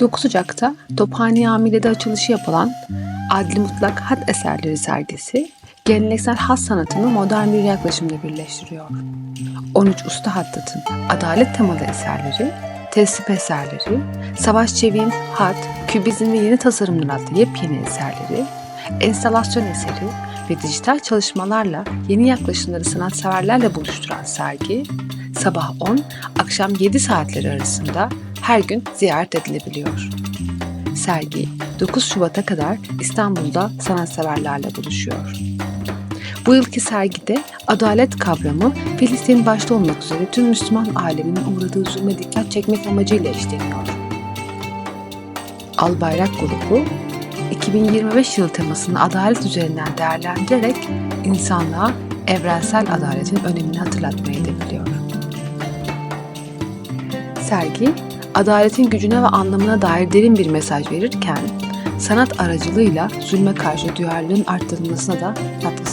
9 Ocak'ta Tophane Amile'de açılışı yapılan Adli Mutlak Hat Eserleri sergisi, geleneksel hat sanatını modern bir yaklaşımla birleştiriyor. 13 usta hattatın adalet temalı eserleri, tesip eserleri, Savaş Çevik'in hat, kübizm ve yeni tasarımlar adlı yepyeni eserleri, enstalasyon eseri ve dijital çalışmalarla yeni yaklaşımları sanatseverlerle buluşturan sergi, sabah 10, akşam 7 saatleri arasında her gün ziyaret edilebiliyor. Sergi 9 Şubat'a kadar İstanbul'da sanatseverlerle buluşuyor. Bu yılki sergide adalet kavramı Filistin başta olmak üzere tüm Müslüman aleminin uğradığı zulme dikkat çekmek amacıyla işleniyor. Al Bayrak grubu 2025 yılı temasını adalet üzerinden değerlendirerek insanlığa evrensel adaletin önemini hatırlatmayı hedefliyor. Sergi, adaletin gücüne ve anlamına dair derin bir mesaj verirken, sanat aracılığıyla zulme karşı duyarlılığın arttırılmasına da katkı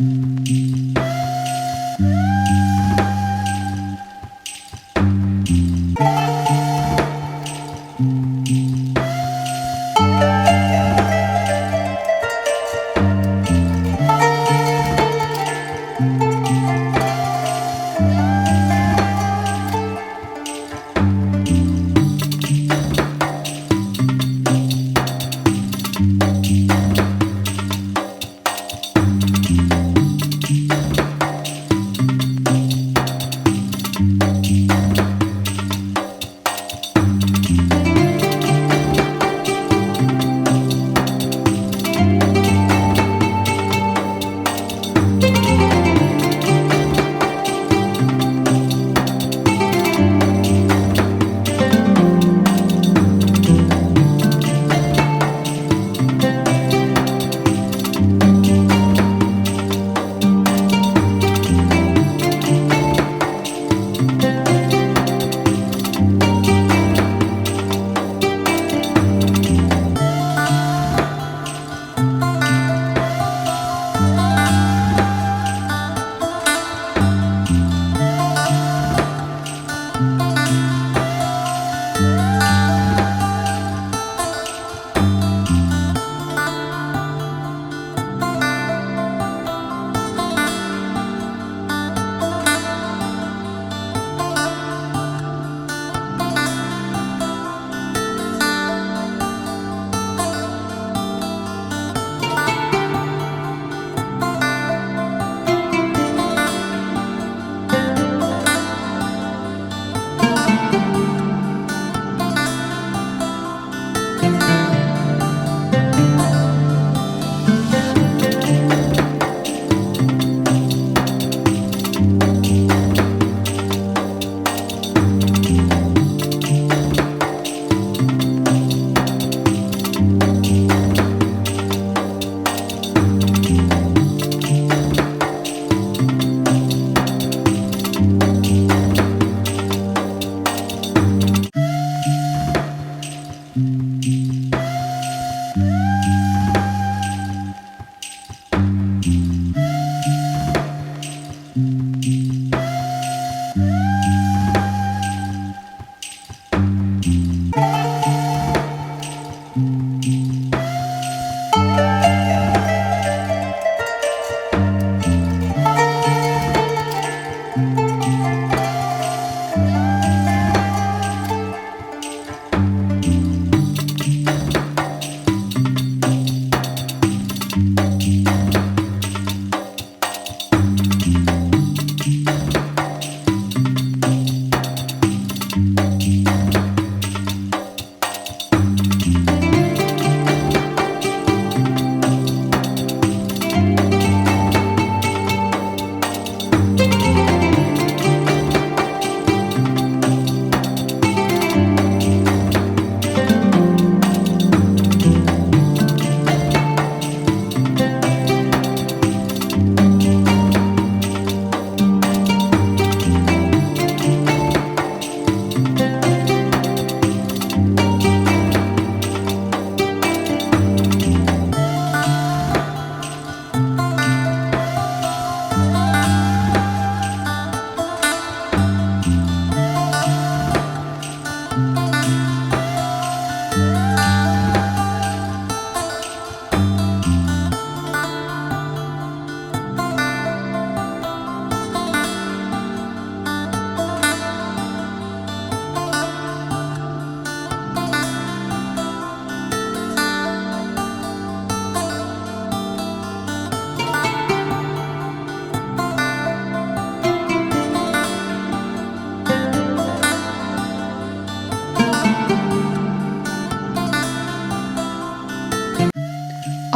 Mm-hmm.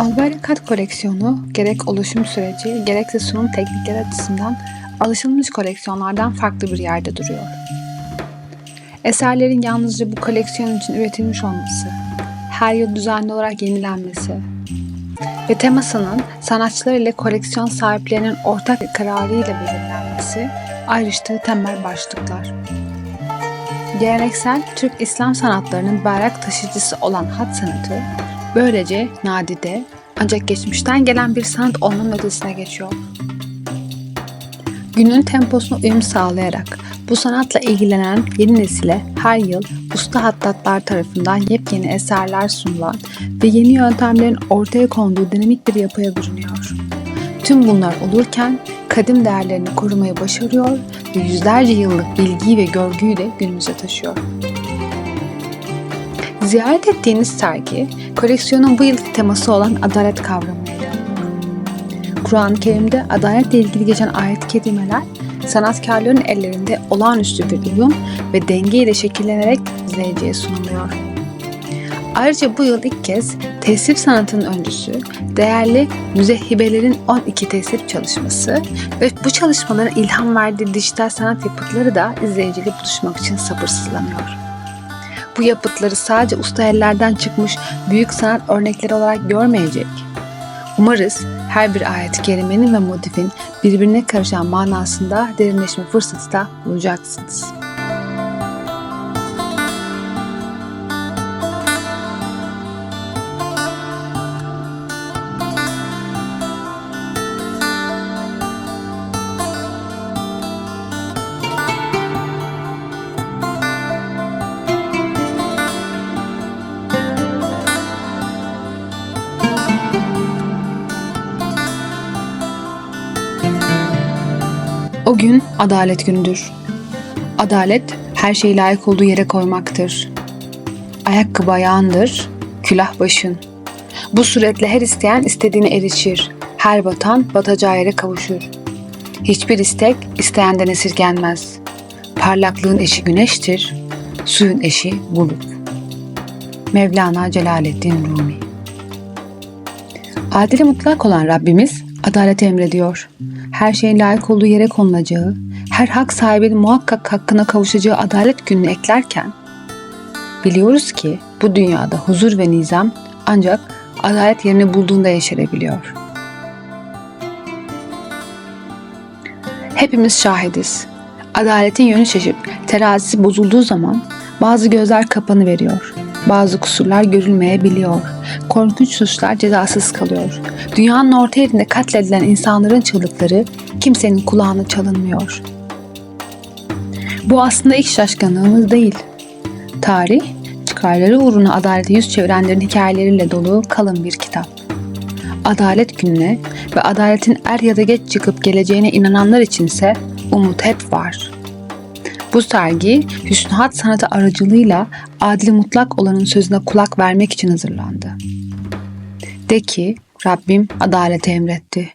Sağlıyor. Albarikat koleksiyonu gerek oluşum süreci gerekse sunum teknikleri açısından alışılmış koleksiyonlardan farklı bir yerde duruyor. Eserlerin yalnızca bu koleksiyon için üretilmiş olması, her yıl düzenli olarak yenilenmesi ve temasının sanatçılar ile koleksiyon sahiplerinin ortak kararıyla belirlenmesi ayrıştığı temel başlıklar. Geleneksel Türk İslam sanatlarının bayrak taşıyıcısı olan hat sanatı, böylece nadide ancak geçmişten gelen bir sanat olmanın ötesine geçiyor. Günün temposuna uyum sağlayarak bu sanatla ilgilenen yeni nesile her yıl usta hattatlar tarafından yepyeni eserler sunulan ve yeni yöntemlerin ortaya konduğu dinamik bir yapıya bürünüyor. Tüm bunlar olurken kadim değerlerini korumayı başarıyor ve yüzlerce yıllık bilgiyi ve görgüyü de günümüze taşıyor. Ziyaret ettiğiniz sergi, koleksiyonun bu yılki teması olan adalet alıyor. Kur'an-ı Kerim'de adaletle ilgili geçen ayet-i kerimeler, sanatkarların ellerinde olağanüstü bir uyum ve denge ile şekillenerek izleyiciye sunuluyor. Ayrıca bu yıl ilk kez tesip sanatının öncüsü, değerli müzehibelerin 12 tesip çalışması ve bu çalışmaların ilham verdiği dijital sanat yapıtları da izleyiciyle buluşmak için sabırsızlanıyor. Bu yapıtları sadece usta ellerden çıkmış büyük sanat örnekleri olarak görmeyecek. Umarız her bir ayet-i kerimenin ve motifin birbirine karışan manasında derinleşme fırsatı da bulacaksınız. O gün adalet günüdür. Adalet her şeyi layık olduğu yere koymaktır. Ayakkabı ayağındır, külah başın. Bu suretle her isteyen istediğine erişir. Her batan batacağı yere kavuşur. Hiçbir istek isteyenden esirgenmez. Parlaklığın eşi güneştir, suyun eşi bulut. Mevlana Celaleddin Rumi Adili mutlak olan Rabbimiz adaleti emrediyor. Her şeyin layık olduğu yere konulacağı, her hak sahibinin muhakkak hakkına kavuşacağı adalet gününü eklerken, biliyoruz ki bu dünyada huzur ve nizam ancak adalet yerini bulduğunda yeşerebiliyor. Hepimiz şahidiz. Adaletin yönü şaşıp terazisi bozulduğu zaman bazı gözler kapanı veriyor. Bazı kusurlar görülmeyebiliyor. Korkunç suçlar cezasız kalıyor. Dünyanın orta yerinde katledilen insanların çığlıkları kimsenin kulağına çalınmıyor. Bu aslında ilk şaşkınlığımız değil. Tarih, çıkarları uğruna adalete yüz çevirenlerin hikayeleriyle dolu kalın bir kitap. Adalet gününe ve adaletin er ya da geç çıkıp geleceğine inananlar içinse umut hep var.'' Bu sergi hüsnühat sanatı aracılığıyla adli mutlak olanın sözüne kulak vermek için hazırlandı. De ki Rabbim adaleti emretti.